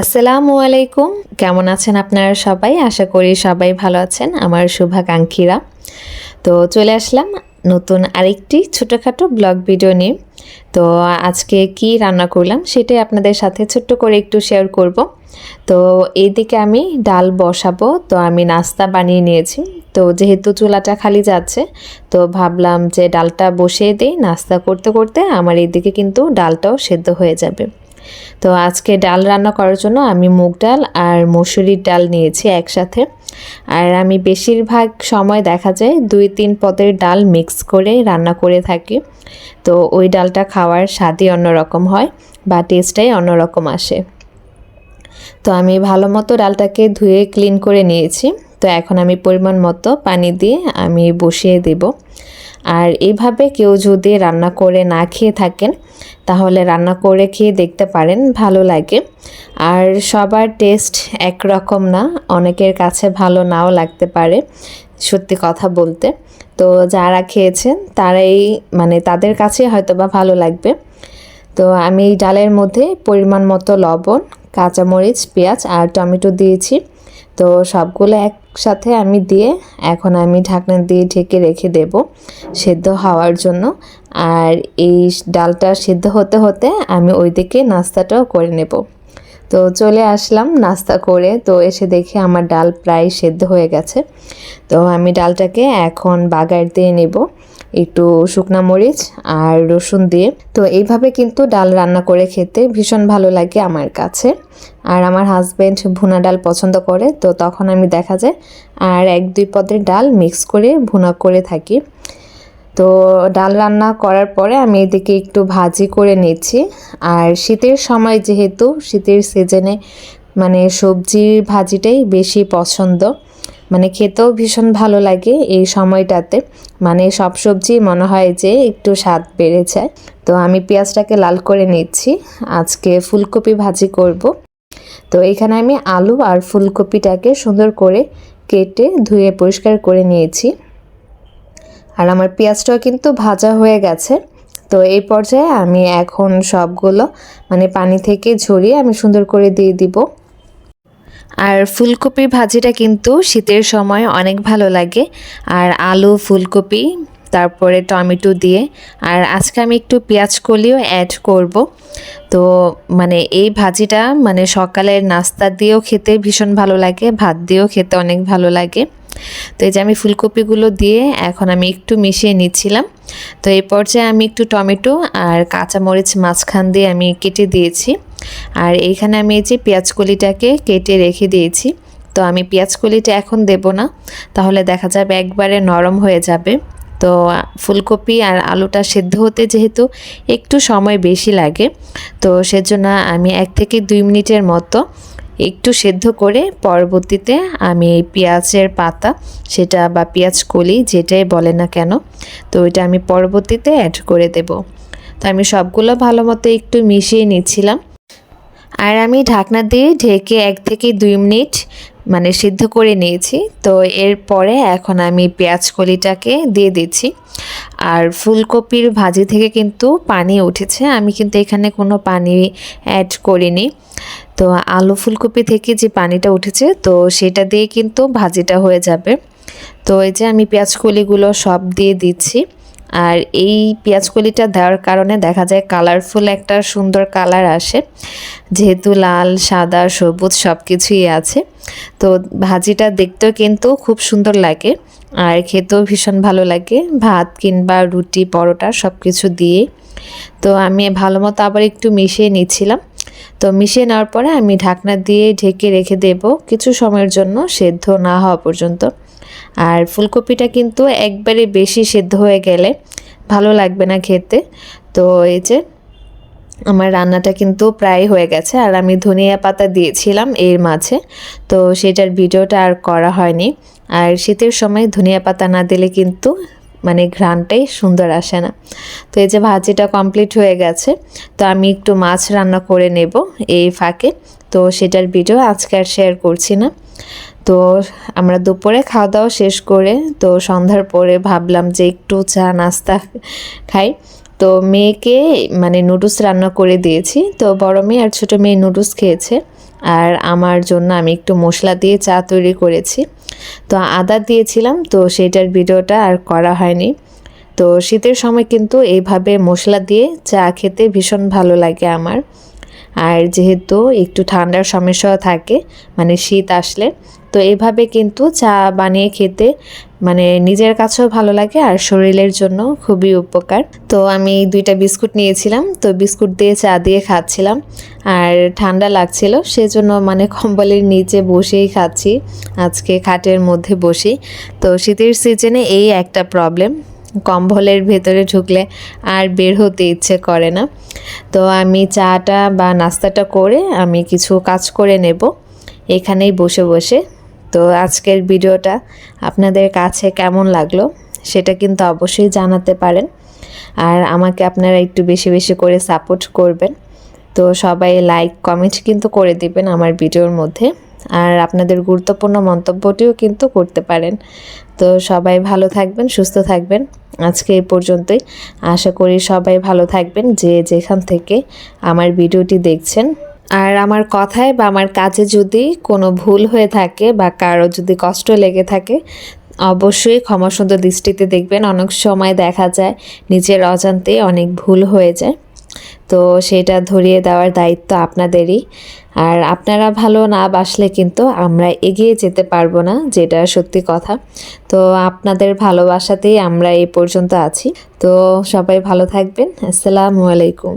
আসসালামু আলাইকুম। কেমন আছেন আপনারা সবাই? আশা করি সবাই ভালো আছেন, আমার শুভাকাঙ্ক্ষীরা। তো চলে আসলাম নতুন আরেকটি ছোটোখাটো ব্লগ ভিডিও নিয়ে। তো আজকে কি রান্না করলাম সেটাই আপনাদের সাথে ছোট্ট করে একটু শেয়ার করব। তো এইদিকে আমি ডাল বসাবো, তো আমি নাস্তা বানিয়ে নিয়েছি। তো যেহেতু চুলাটা খালি যাচ্ছে, তো ভাবলাম যে ডালটা বসিয়ে দিই, নাস্তা করতে করতে আমার এইদিকে কিন্তু ডালটাও সেদ্ধ হয়ে যাবে। তো আজকে ডাল রান্না করার জন্য আমি মুগ ডাল আর মসুরির ডাল নিয়েছি একসাথে। আর আমি বেশিরভাগ সময় দেখা যায় দুই তিন পদের ডাল মিক্স করে রান্না করে থাকি। তো ওই ডালটা খাওয়ার স্বাদই অন্যরকম হয় বা টেস্টটাই অন্যরকম আসে। তো আমি ভালো মতো ডালটাকে ধুয়ে ক্লিন করে নিয়েছি। তো এখন আমি পরিমাণ মতো পানি দিয়ে আমি বসিয়ে দেব। আর এইভাবে কেউ যদি রান্না করে না খেয়ে থাকেন, তাহলে রান্না করে খেয়ে দেখতে পারেন, ভালো লাগে। আর সবার টেস্ট একরকম না, অনেকের কাছে ভালো নাও লাগতে পারে, সত্যি কথা বলতে। তো যারা খেয়েছেন, তারাই মানে তাদের কাছে হয়তো বা ভালো লাগবে। তো আমি ডালের মধ্যে পরিমাণ মতো লবণ, কাঁচামরিচ, পেঁয়াজ আর টমেটো দিয়েছি। তো সবগুলো একসাথে আমি দিয়ে এখন আমি ঢাকনা দিয়ে ঢেকে রেখে দেব সেদ্ধ হওয়ার জন্য। আর এই ডালটা সেদ্ধ হতে হতে আমি ওইদিকে নাস্তাটাও করে নেব। তো চলে আসলাম নাস্তা করে, তো এসে দেখি আমার ডাল প্রায় সেদ্ধ হয়ে গেছে। তো আমি ডালটাকে এখন বাগার দিয়ে নেব। একটু শুকনা মরিচ আর রসুন দিয়ে। তো এইভাবে কিন্তু ডাল রান্না করে খেতে ভীষণ ভালো লাগে আমার কাছে। আর আমার হাজব্যান্ড ভুনা ডাল পছন্দ করে, তো তখন আমি দেখা যায় আর এক দুই পদের ডাল মিক্স করে ভুনা করে থাকি। তো ডাল রান্না করার পরে আমি এদিকে একটু ভাজি করে নিচ্ছি। আর শীতের সময় যেহেতু, শীতের সিজনে মানে সবজির ভাজিটাই বেশি পছন্দ। মানে খেতেও ভীষণ ভালো লাগে এই সময়টাতে। মানে সব সবজি মনে হয় যে একটু স্বাদ বেড়ে যায় তো আমি পেঁয়াজটাকে লাল করে নিচ্ছি। আজকে ফুলকপি ভাজি করব। তো এখানে আমি আলু আর ফুলকপিটাকে সুন্দর করে কেটে ধুয়ে পরিষ্কার করে নিয়েছি। আর আমার পেঁয়াজটাও কিন্তু ভাজা হয়ে গেছে। তো এই পর্যায়ে আমি এখন সবগুলো মানে পানি থেকে ঝরিয়ে আমি সুন্দর করে দিয়ে দিব। আর ফুলকপি ভাজিটা কিন্তু শীতের সময় অনেক ভালো লাগে। আর আলু, ফুলকপি, তারপরে টমেটো দিয়ে। আর আজকে আমি একটু পেঁয়াজ কলিও অ্যাড করব। তো মানে এই ভাজিটা মানে সকালের নাস্তা দিয়েও খেতে ভীষণ ভালো লাগে, ভাত দিয়েও খেতে অনেক ভালো লাগে। তো এই যে আমি ফুলকপিগুলো দিয়ে এখন আমি একটু মিশিয়ে নিচ্ছিলাম। তো এই পর্যায়ে আমি একটু টমেটো আর কাঁচামরিচ মাঝখান দিয়ে আমি কেটে দিয়েছি। আর এইখানে আমি এই যে পেঁয়াজকলিটাকে কেটে রেখে দিয়েছি। তো আমি পেঁয়াজকলিটা এখন দেব না, তাহলে দেখা যাবে একবারে নরম হয়ে যাবে। তো ফুলকপি আর আলুটা সেদ্ধ হতে যেহেতু একটু সময় বেশি লাগে, তো সেজন্য আমি এক থেকে দুই মিনিটের মতো একটু সেদ্ধ করে পরবর্তীতে আমি এই পেঁয়াজের পাতা, সেটা বা পেঁয়াজ কলি, যেটাই বলে না কেন, তো ওইটা আমি পরবর্তীতে অ্যাড করে দেব। তো আমি সবগুলো ভালো মতো একটু মিশিয়ে নিচ্ছিলাম। আর আমি ঢাকনা দিয়ে ঢেকে এক থেকে দুই মিনিট মানে সিদ্ধ করে নিয়েছি। তো এরপরে এখন আমি পেঁয়াজ কলিটাকে দিয়ে দিচ্ছি। আর ফুলকপির ভাজি থেকে কিন্তু পানি উঠেছে। আমি কিন্তু এখানে কোনো পানি অ্যাড করিনি। তো আলু ফুলকপি থেকে যে পানিটা উঠেছে, তো সেটা দিয়ে কিন্তু ভাজিটা হয়ে যাবে। তো এই যে আমি পেঁয়াজ কলিগুলো সব দিয়ে দিচ্ছি। আর এই পেঁয়াজকলিটা দেওয়ার কারণে দেখা যায় কালারফুল একটা সুন্দর কালার আসে। যেহেতু লাল, সাদা, সবুজ সব কিছুই আছে। তো ভাজিটা দেখতেও কিন্তু খুব সুন্দর লাগে। আর খেতেও ভীষণ ভালো লাগে। ভাত কিংবা রুটি, পরোটা সব কিছু দিয়ে। তো আমি ভালো মতো আবার একটু মিশিয়ে নিচ্ছিলাম। তো মিশিয়ে নেওয়ার পরে আমি ঢাকনা দিয়ে ঢেকে রেখে দেব কিছু সময়ের জন্য সেদ্ধ না হওয়া পর্যন্ত। আর ফুলকপিটা কিন্তু একবারে বেশি সেদ্ধ হয়ে গেলে ভালো লাগবে না খেতে। তো এই যে আমার রান্নাটা কিন্তু প্রায় হয়ে গেছে আর আমি ধনিয়া পাতা দিয়েছিলাম এর মাঝে। তো সেটার ভিডিওটা আর করা হয়নি। আর শীতের সময় ধনিয়া পাতা না দিলে কিন্তু মানে ঘ্রাণটাই সুন্দর আসে না। তো এই যে ভাজিটা কমপ্লিট হয়ে গেছে, তো আমি একটু মাছ রান্না করে নেব এই ফাঁকে। তো সেটার ভিডিও আজকে আর শেয়ার করছি না। তো আমরা দুপুরে খাওয়া দাওয়া শেষ করে, তো সন্ধ্যার পরে ভাবলাম যে একটু চা নাস্তা খাই। তো মেয়েকে মানে নুডলস রান্না করে দিয়েছি। তো বড় মেয়ে আর ছোটো মেয়ে নুডলস খেয়েছে। আর আমার জন্য আমি একটু মশলা দিয়ে চা তৈরি করেছি। তো আদা দিয়েছিলাম, তো সেটার ভিডিওটা আর করা হয়নি। তো শীতের সময় কিন্তু এইভাবে মশলা দিয়ে চা খেতে ভীষণ ভালো লাগে আমার। আর যেহেতু একটু ঠান্ডার সমস্যাও থাকে মানে শীত আসলে, তো এভাবে কিন্তু চা বানিয়ে খেতে মানে নিজের কাছেও ভালো লাগে আর শরীরের জন্য খুবই উপকার। তো আমি দুইটা বিস্কুট নিয়েছিলাম, তো বিস্কুট দিয়ে চা দিয়ে খাচ্ছিলাম আর ঠান্ডা লাগছিল, সেজন্য মানে কম্বলের নিচে বসেই খাচ্ছি, আজকে খাটের মধ্যে বসি তো শীতের সিজনে এই একটা প্রবলেম কম্বলের ভেতরে ঢুকলে আর বের হতে ইচ্ছে করে না। তো আমি চাটা বা নাস্তাটা করে আমি কিছু কাজ করে নেব, এখানেই বসে বসে। তো আজকের ভিডিওটা আপনাদের কাছে কেমন লাগল সেটা কিন্তু অবশ্যই জানাতে পারেন। আর আমাকে আপনারা একটু বেশি বেশি করে সাপোর্ট করবেন। তো সবাই লাইক কমেন্ট কিন্তু করে দিবেন আমার ভিডিওর মধ্যে। আর আপনাদের গুরুত্বপূর্ণ মন্তব্যটিও কিন্তু করতে পারেন। তো সবাই ভালো থাকবেন, সুস্থ থাকবেন। আজকে এই পর্যন্তই। আশা করি সবাই ভালো থাকবেন যে যেখান থেকে আমার ভিডিওটি দেখছেন। আর আমার কথায় বা আমার কাজে যদি কোনো ভুল হয়ে থাকে বা কারও যদি কষ্ট লেগে থাকে, অবশ্যই ক্ষমা সুন্দর দৃষ্টিতে দেখবেন। অনেক সময় দেখা যায় নিজের অজান্তে অনেক ভুল হয়ে যায়। তো সেটা ধরিয়ে দেওয়ার দায়িত্ব আপনাদেরই। আর আপনারা ভালো না বাসলে কিন্তু আমরা এগিয়ে যেতে পারব না, যেটা সত্যি কথা। তো আপনাদের ভালোবাসাতেই আমরা এই পর্যন্ত আছি। তো সবাই ভালো থাকবেন। আসসালামু আলাইকুম।